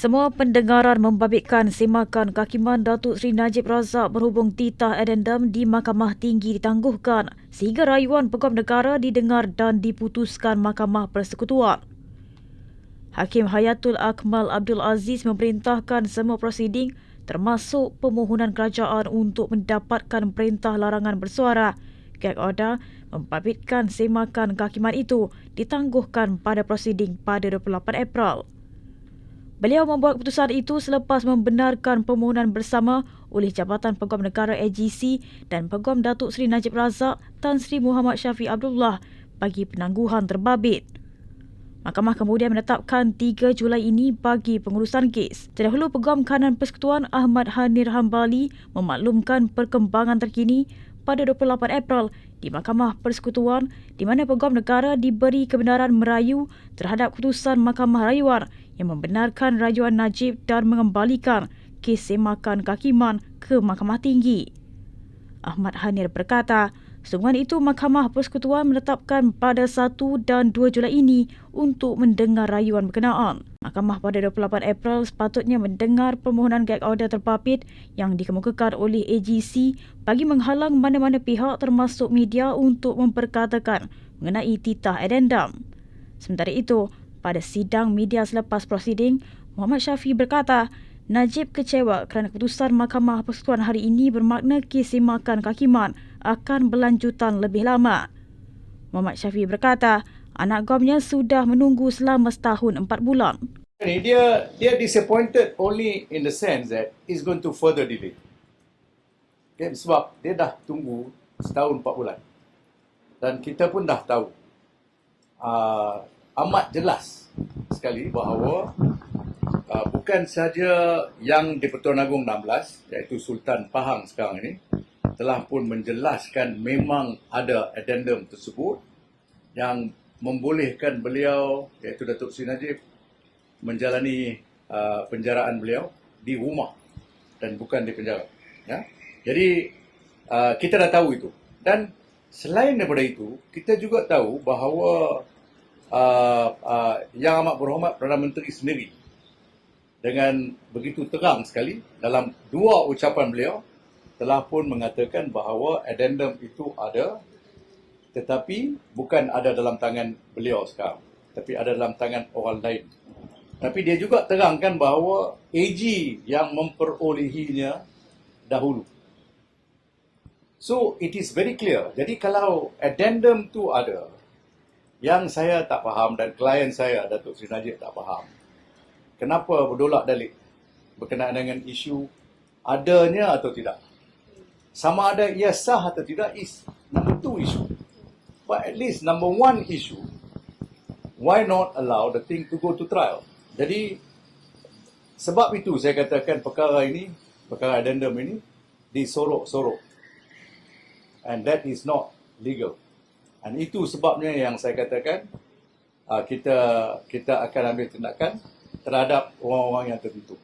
Semua pendengaran membabitkan semakan kakiman Datuk Seri Najib Razak berhubung titah addendum di Mahkamah Tinggi ditangguhkan sehingga rayuan peguam negara didengar dan diputuskan Mahkamah Persekutuan. Hakim Hayatul Akmal Abdul Aziz memerintahkan semua prosiding termasuk permohonan kerajaan untuk mendapatkan perintah larangan bersuara gag order membabitkan semakan kehakiman itu ditangguhkan pada prosiding pada 28 April. Beliau membuat keputusan itu selepas membenarkan permohonan bersama oleh Jabatan Peguam Negara AGC dan Peguam Datuk Seri Najib Razak Tan Sri Muhammad Syafiq Abdullah bagi penangguhan terbabit. Mahkamah kemudian menetapkan 3 Julai ini bagi pengurusan kes. Terdahulu Peguam Kanan Persekutuan Ahmad Hanir Hambali memaklumkan perkembangan terkini pada 28 April di Mahkamah Persekutuan di mana Peguam Negara diberi kebenaran merayu terhadap keputusan Mahkamah Rayuan yang membenarkan rayuan Najib dan mengembalikan kes semakan kakiman ke Mahkamah Tinggi. Ahmad Hanir berkata, Sungguhan itu Mahkamah Persekutuan menetapkan pada 1 dan 2 Julai ini untuk mendengar rayuan berkenaan. Mahkamah pada 28 April sepatutnya mendengar permohonan gag order terpapit yang dikemukakan oleh AGC bagi menghalang mana-mana pihak termasuk media untuk memperkatakan mengenai titah addendum. Sementara itu, pada sidang media selepas prosiding, Muhammad Syafi berkata Najib kecewa kerana keputusan Mahkamah Persekutuan hari ini bermakna kes semakan kakiman akan berlanjutan lebih lama. Muhammad Syafi berkata, anak gomnya sudah menunggu selama setahun empat bulan. Dia dia disappointed only in the sense that it's going to further delay. Okay, sebab dia dah tunggu setahun empat bulan. Dan kita pun dah tahu uh, amat jelas sekali bahawa uh, bukan saja yang di Pertuan Agong 16 iaitu Sultan Pahang sekarang ini telah pun menjelaskan memang ada addendum tersebut yang membolehkan beliau iaitu Datuk Sri Najib menjalani uh, penjaraan beliau di rumah dan bukan di penjara. Ya? Jadi uh, kita dah tahu itu. Dan selain daripada itu kita juga tahu bahawa uh, uh, yang amat berhormat Perdana Menteri sendiri dengan begitu terang sekali dalam dua ucapan beliau telah pun mengatakan bahawa addendum itu ada tetapi bukan ada dalam tangan beliau sekarang tapi ada dalam tangan orang lain. Tapi dia juga terangkan bahawa AG yang memperolehinya dahulu. So it is very clear. Jadi kalau addendum tu ada yang saya tak faham dan klien saya Datuk Sri Najib tak faham. Kenapa berdolak dalik berkenaan dengan isu adanya atau tidak. Sama ada ia sah atau tidak is number two issue. But at least number one issue, why not allow the thing to go to trial? Jadi, sebab itu saya katakan perkara ini, perkara addendum ini, disorok-sorok. And that is not legal. And itu sebabnya yang saya katakan, uh, kita kita akan ambil tindakan terhadap orang-orang yang tertentu.